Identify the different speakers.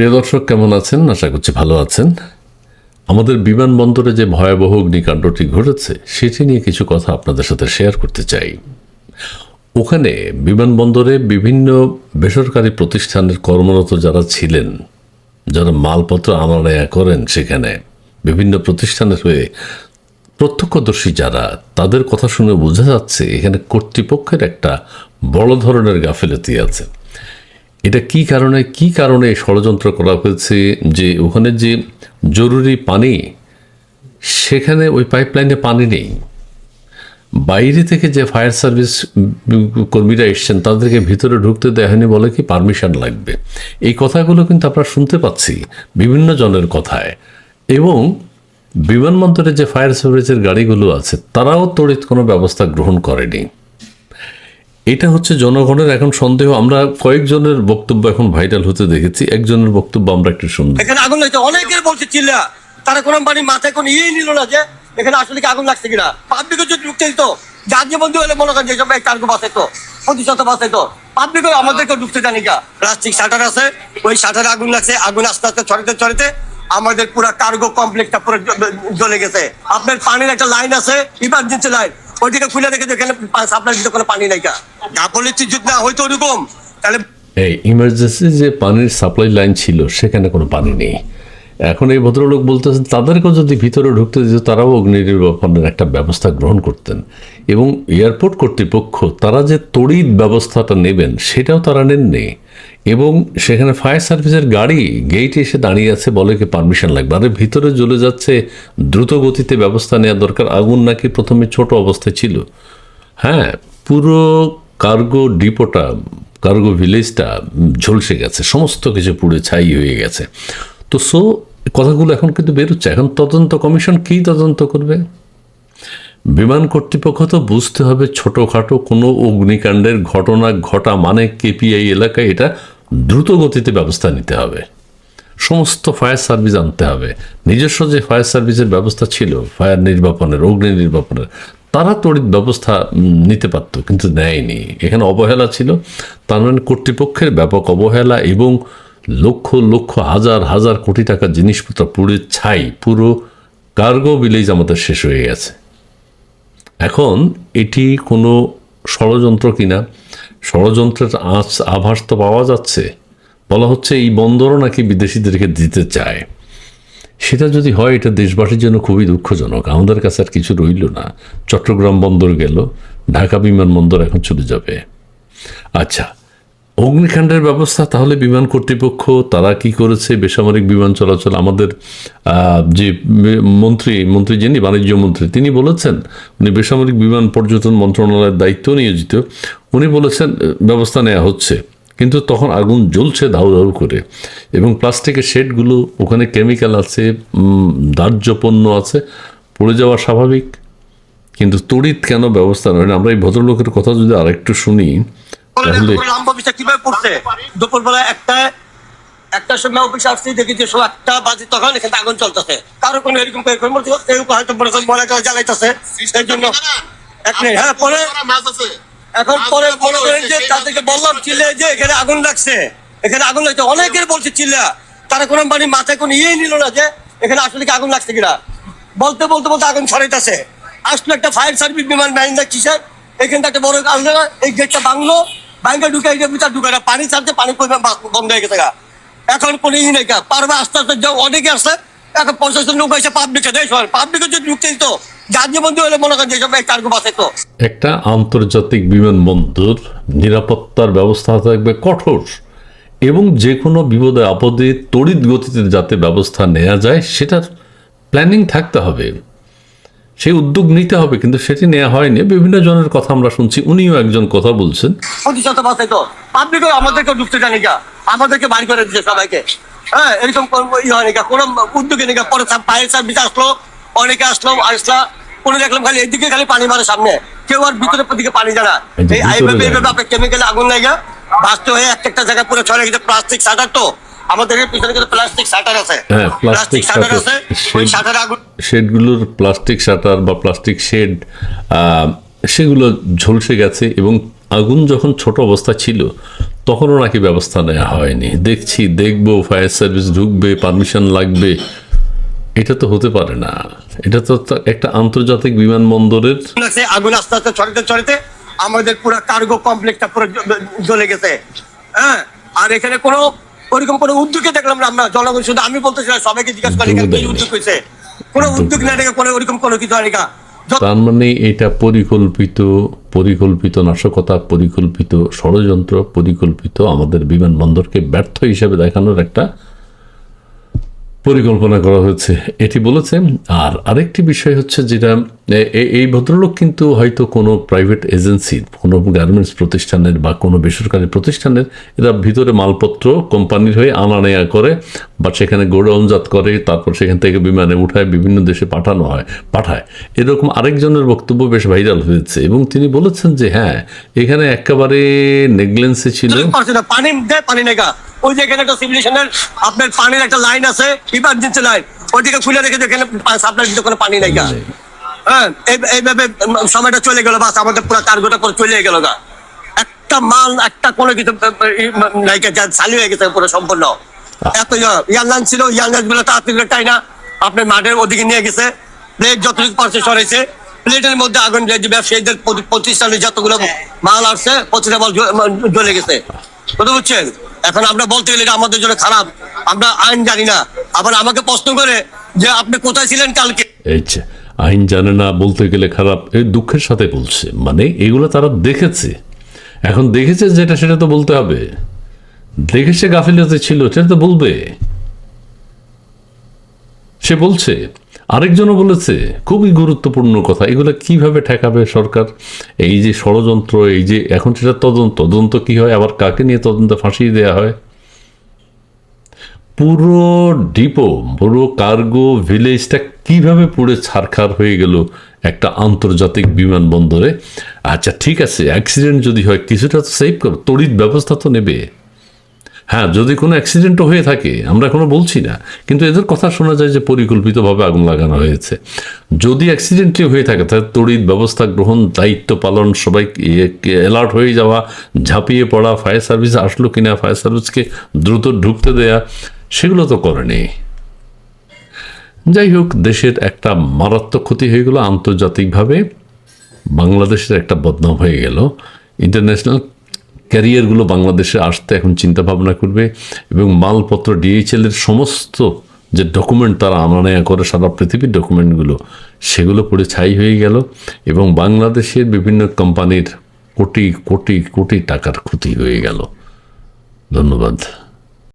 Speaker 1: প্রিয় দর্শক, কেমন আছেন? আশা করছি ভালো আছেন। আমাদের বিমানবন্দরে যে ভয়াবহ অগ্নিকাণ্ডটি ঘটেছে, সেটি নিয়ে কিছু কথা আপনাদের সাথে শেয়ার করতে চাই। ওখানে বিমানবন্দরে বিভিন্ন বেসরকারি প্রতিষ্ঠানের কর্মরত যারা ছিলেন, যারা মালপত্র আনা করেন সেখানে, বিভিন্ন প্রতিষ্ঠানের হয়ে প্রত্যক্ষদর্শী যারা, তাদের কথা শুনে বোঝা যাচ্ছে এখানে কর্তৃপক্ষের একটা বড় ধরনের গাফিলতি আছে। এটা কি কারণে কি কারণে ষড়যন্ত্র করা হয়েছে যে ওখানে যে জরুরি পানি, সেখানে ওই পাইপলাইনে পানি নেই? বাইরে থেকে যে ফায়ার সার্ভিস কর্মীরা এসছেন, তাদেরকে ভিতরে ঢুকতে দেওয়া হয়নি বলে কি পারমিশন লাগবে? এই কথাগুলো কিন্তু আমরা শুনতে পাচ্ছি বিভিন্ন জনের কথায়। এবং বিমানবন্দরে যে ফায়ার সার্ভিসের গাড়িগুলো আছে, তারাও তড়িৎ কোনো ব্যবস্থা গ্রহণ করেনি। এটা হচ্ছে জনগণের এখন সন্দেহ। আমরা কয়েকজনের বক্তব্য এখন ভাইরাল হতে দেখেছি। একজনের বক্তব্য আমরা একটু শুনব।
Speaker 2: এখানে আগুন লাগছে, অনেকের বলছে চিল্লা। তারা কোনো মানে মাথায় কোনো ইয়ে নিল না যে, এখানে আসলে কি আগুন লাগছে কিনা? পাবলিকও যদি ঢুকতে দিত জাতীয় বন্ধু হলে মনে করেন যেসব কার্গো বাসে তো প্রতিশত বাসে তো পাবলিকও আমাদেরকে ঢুকতে জানি গা। প্লাস্টিক শাটার আছে, ওই শাটারে আগুন লাগছে, আগুন আস্তে আস্তে ছড়িতে ছড়িতে আমাদের পুরো কার্গো কমপ্লেক্সটা পুরো জ্বলে গেছে। আপনার পানির একটা লাইন আছে ইমার্জেন্সি লাইন ওইদিকে খুলে রেখে এখানে আপনার ভিতরে কোনো পানি নাই কা? পলিথিন যদি না হয়তো ওরকম, তাহলে
Speaker 1: এই ইমার্জেন্সি যে পানির সাপ্লাই লাইন ছিল, সেখানে কোনো পানি নেই। এখন এই ভদ্রলোক বলতেছেন, তাদেরকেও যদি ভিতরে ঢুকতে দিত, তারাও অগ্নি নির্বাপনের একটা ব্যবস্থা গ্রহণ করতেন। এবং এয়ারপোর্ট কর্তৃপক্ষ, তারা যে তড়িৎ ব্যবস্থাটা নেবেন, সেটাও তারা নেননি। এবং সেখানে ফায়ার সার্ভিসের গাড়ি গেইটে এসে দাঁড়িয়ে আছে, বলে কি পারমিশন লাগবে? আরে ভিতরে জ্বলে যাচ্ছে, দ্রুত গতিতে ব্যবস্থা নেওয়া দরকার। আগুন নাকি প্রথমে ছোট অবস্থায় ছিল। হ্যাঁ পুরো কার্গো ডিপোটা কার্গো ভিলেজটা ঝলসে গেছে। সমস্ত কিছু পুড়ে ছাই হয়ে গেছে। তো সো কথাগুলো এখন কিন্তু বেরোচ্ছে। এখন তদন্ত কমিশন কী তদন্ত করবে? বিমান কর্তৃপক্ষ তো বুঝতে হবে ছোটোখাটো কোনো অগ্নিকাণ্ডের ঘটনা, ঘটা মানে কেপিআই এলাকায় এটা দ্রুত গতিতে ব্যবস্থা নিতে হবে। সমস্ত ফায়ার সার্ভিস আনতে হবে। নিজস্ব যে ফায়ার সার্ভিসের ব্যবস্থা ছিল, ফায়ার নির্বাপনের, অগ্নি নির্বাপনের, তারা তড়িৎ ব্যবস্থা নিতে পারত, কিন্তু নেয়নি। এখানে অবহেলা ছিল। তার মানে কর্তৃপক্ষের ব্যাপক অবহেলা এবং লক্ষ লক্ষ, হাজার হাজার কোটি টাকা জিনিসপত্র পুড়ে ছাই, পুরো কার্গো ভিলেজ আমাদের শেষ হয়ে গেছে। এখন এটি কোনো ষড়যন্ত্র কিনা ষড়যন্ত্রের আঁচ, আভাস তো পাওয়া যাচ্ছে। বলা হচ্ছে এই বন্দরও নাকি বিদেশিদেরকে দিতে চায়। সেটা যদি হয়, এটা দেশবাসীর জন্য খুবই দুঃখজনক। আমাদের কাছে আর কিছু রইল না। চট্টগ্রাম বন্দর গেল, ঢাকা বিমানবন্দর এখন চলে যাবে। আচ্ছা অগ্নিকাণ্ডের ব্যবস্থা, তাহলে বিমান কর্তৃপক্ষ, তারা কি করেছে? বেসামরিক বিমান চলাচল, আমাদের যে মন্ত্রী মন্ত্রী যিনি, বাণিজ্য মন্ত্রী, তিনি বলেছেন, উনি বেসামরিক বিমান পর্যটন মন্ত্রণালয়ের দায়িত্ব নিয়োজিত, উনি বলেছেন ব্যবস্থা নেওয়া হচ্ছে। কিন্তু তখন আগুন জ্বলছে ধাউ ধাউ করে, এবং প্লাস্টিকের শেডগুলো, ওখানে কেমিক্যাল আছে দাহ্য পণ্য আছে, পড়ে যাওয়া স্বাভাবিক। কিন্তু তড়িৎ কেন ব্যবস্থা নয় আমরা এই ভদ্রলোকের কথা যদি আরেকটু শুনি
Speaker 2: কীভাবে পড়ছে? দুপুরবেলা একটা একটার সময় অফিসে আসছি দেখি যে সব একটা বাজে তখন এখানে আগুন চলতেছে কারও কোনো এরকম এরকম কেউ হয়তো মনে করেন মনে করে জ্বালাইতেছে। সেই জন্য এক মিনিট হ্যাঁ পরে এখন পরে মনে করেন যে তাদেরকে বললাম চিল্লে যে এখানে আগুন লাগছে। এখানে আগুন লাগছে অনেকের বলছে চিল্লা তারা কোনো মানে মাথায় কোনো ইয়ে নিল না যে এখানে আসলে কি আগুন লাগছে কিনা। বলতে বলতে বলতে আগুন ছড়াইতেছে। আসলো একটা ফায়ার সার্ভিস বিমান ম্যানেজার কিসের? এখানে একটা বড় আসলো এই গেটটা ভাঙলো। ভাঙে ঢুকে এই যে ভিতর ঢুকে না পানি ছাড়ছে, পানি পরিমাণ বন্ধ হয়ে গেছে। এখন কোনো ই নেই। পারবে আস্তে আস্তে যাও অনেকে আসছে, এখন পঞ্চাশ লোক এসে পাবলিকে দেয় পাবলিকে যদি ঢুকতে দিত
Speaker 1: একটা আন্তর্জাতিক বিমানবন্দর নিরাপত্তার ব্যবস্থা থাকবে কঠোর এবং যে কোনো বিপদে আপদে তড়িৎ গতিতে যাতে ব্যবস্থা নেওয়া যায়, সেটার প্ল্যানিং থাকতে হবে সেই উদ্যোগ নিতে হবে কিন্তু সেটি নেওয়া হয়নি। বিভিন্ন জনের কথা আমরা শুনছি উনিও একজন কথা বলছেন।
Speaker 2: পাবলিকও আমাদেরকে ঢুকতে জানি আমাদেরকে বাড়ি করে দিচ্ছে সবাইকে। হ্যাঁ এরকম ই হয়নি গা কোনো উদ্যোগে গা পরে ফায়ার সার্ভিস আসলো অনেকে আসলো আসলা। কোনো দেখলাম খালি এইদিকে খালি পানি মারে সামনে। কেউ আর ভিতরে দিকে পানি জানা
Speaker 1: এই যে
Speaker 2: এই এইভাবে। এইভাবে আপনার কেমিক্যালে আগুন লাগা বাস্ত হয়ে একটা একটা জায়গায় পুরো ছড়ে গেছে। প্লাস্টিক শাটার তো। আমাদের পিছনে কিন্তু প্লাস্টিক শাটার আছে।
Speaker 1: হ্যাঁ, plastic
Speaker 2: শাটার আছে ওই শাটার আগুন
Speaker 1: শেডগুলোর প্লাস্টিক শাটার বা প্লাস্টিক শেড সেগুলো ঝলসে গেছে এবং আগুন যখন ছোট অবস্থা ছিল তখনও নাকি ব্যবস্থা নেওয়া হয়নি। দেখছি দেখব ফায়ার সার্ভিস ঢুকবে পারমিশন লাগবে। এটা তো হতে পারে না। এটা তো একটা আন্তর্জাতিক বিমানবন্দরের
Speaker 2: আগুন আস্তে আস্তে ছড়াতে ছড়াতে আমাদের পুরো কার্গো কমপ্লেক্সটা পুরো জ্বলে গেছে। হ্যাঁ আর এখানে কোনো ওরকম কোনো উদ্যোগে দেখলাম না আমরা জনগণ শুধু আমি বলতেছিলাম সবাইকে জিজ্ঞাসা করি কি
Speaker 1: উদ্যোগ
Speaker 2: হয়েছে? কোনো উদ্যোগ না রেখে কোনো ওরকম কোনো কিছু হয়নি
Speaker 1: তার মানে এটা পরিকল্পিত পরিকল্পিত নাশকতা পরিকল্পিত ষড়যন্ত্র পরিকল্পিত আমাদের বিমানবন্দরকে ব্যর্থ হিসেবে দেখানোর একটা পরিকল্পনা করা হয়েছে এটি বলেছেন আর আরেকটি বিষয় হচ্ছে যেটা এই ভদ্রলোক কিন্তু হয়তো কোনো প্রাইভেট এজেন্সি কোনো গার্মেন্টস প্রতিষ্ঠানের বা কোনো বেসরকারি প্রতিষ্ঠানের, এরা ভিতরে মালপত্র কোম্পানির হয়ে আনা নেয়া করে, বা সেখানে গোডাউনজাত করে, তারপর সেখান থেকে বিমানে উঠায়, বিভিন্ন দেশে পাঠানো হয়, পাঠায়। এরকম আরেকজনের বক্তব্য বেশ ভাইরাল হয়েছে এবং তিনি বলেছেন যে হ্যাঁ এখানে একেবারে নেগলেন্সে ছিল।
Speaker 2: ওই যে এখানে একটা সিভিলেশনের আপনার পানির একটা লাইন আছে ইমার্জেন্সি লাইন ওইদিকে খুলে রেখে এখানে সাপ্লাই দিতে কোনো পানি নাই গা। হ্যাঁ এইভাবে সময়টা চলে গেল বাস আমাদের পুরো কার্গোটা পুরো চলে গেল গা। একটা মাল একটা কোনো কিছু নাইকা যা চালু হয়ে গেছে পুরো সম্পূর্ণ। এত ইয়ারলাইন ছিল ইয়ারলাইনগুলো তাড়াতাড়ি করে তাই না আপনার মাঠের ওদিকে নিয়ে গেছে। প্লেট যতটুকু পারছে সরেছে প্লেটের মধ্যে আগুন লেগে ব্যবসায়ীদের প্রতি- প্রতিষ্ঠানে যতগুলো মাল আসছে প্রতিটা মাল জ্বলে গেছে। কথা বুঝছেন? এখন আমরা বলতে গেলে আমাদের জন্য খারাপ। আমরা আইন জানি না। আবার আমাকে প্রশ্ন করে যে আপনি কোথায় ছিলেন কালকে?
Speaker 1: আচ্ছা আইন জানে না, বলতে গেলে খারাপ, এই দুঃখের সাথে বলছে। মানে এগুলো তারা দেখেছে। এখন দেখেছে যেটা সেটা তো বলতে হবে। দেখেছে গাফিলতে ছিল, সেটা তো বলবে। সে বলছে, আরেকজনও বলেছে, খুবই গুরুত্বপূর্ণ কথা, এগুলো কীভাবে ঠেকাবে সরকার? এই যে ষড়যন্ত্র, এই যে এখন সেটা তদন্ত তদন্ত কি হয়? আবার কাকে নিয়ে তদন্ত ফাঁসিয়ে দেওয়া হয়? পুরো ডিপো, পুরো কার্গো ভিলেজটা কীভাবে পুড়ে ছারখার হয়ে গেল একটা আন্তর্জাতিক বিমানবন্দরে? আচ্ছা ঠিক আছে, অ্যাক্সিডেন্ট যদি হয়, কিছুটা তো সেভ করো, তড়িৎ ব্যবস্থা তো নেবে। হ্যাঁ যদি কোনো অ্যাক্সিডেন্টও হয়ে থাকে, আমরা কোনো বলছি না, কিন্তু এদের কথা শোনা যায় যে পরিকল্পিতভাবে আগুন লাগানো হয়েছে। যদি অ্যাক্সিডেন্টলি হয়ে থাকে, তাহলে তড়িৎ ব্যবস্থা গ্রহণ, দায়িত্ব পালন, সবাই অ্যালার্ট হয়ে যাওয়া, ঝাঁপিয়ে পড়া ফায়ার সার্ভিস আসলো কিনা ফায়ার সার্ভিসকে দ্রুত ঢুকতে দেয়া, সেগুলো তো করেনি যাই হোক, দেশের একটা মারাত্মক ক্ষতি হয়ে গেল, আন্তর্জাতিকভাবে। বাংলাদেশের একটা বদনাম হয়ে গেল। ইন্টারন্যাশনাল ক্যারিয়ারগুলো বাংলাদেশে আসতে এখন চিন্তা ভাবনা করবে এবং মালপত্র ডিএইচএলের সমস্ত যে ডকুমেন্ট তারা আনা করে সারা পৃথিবীর ডকুমেন্টগুলো সেগুলো পড়ে ছাই হয়ে গেল এবং বাংলাদেশের বিভিন্ন কোম্পানির কোটি কোটি কোটি টাকার ক্ষতি হয়ে গেল। ধন্যবাদ।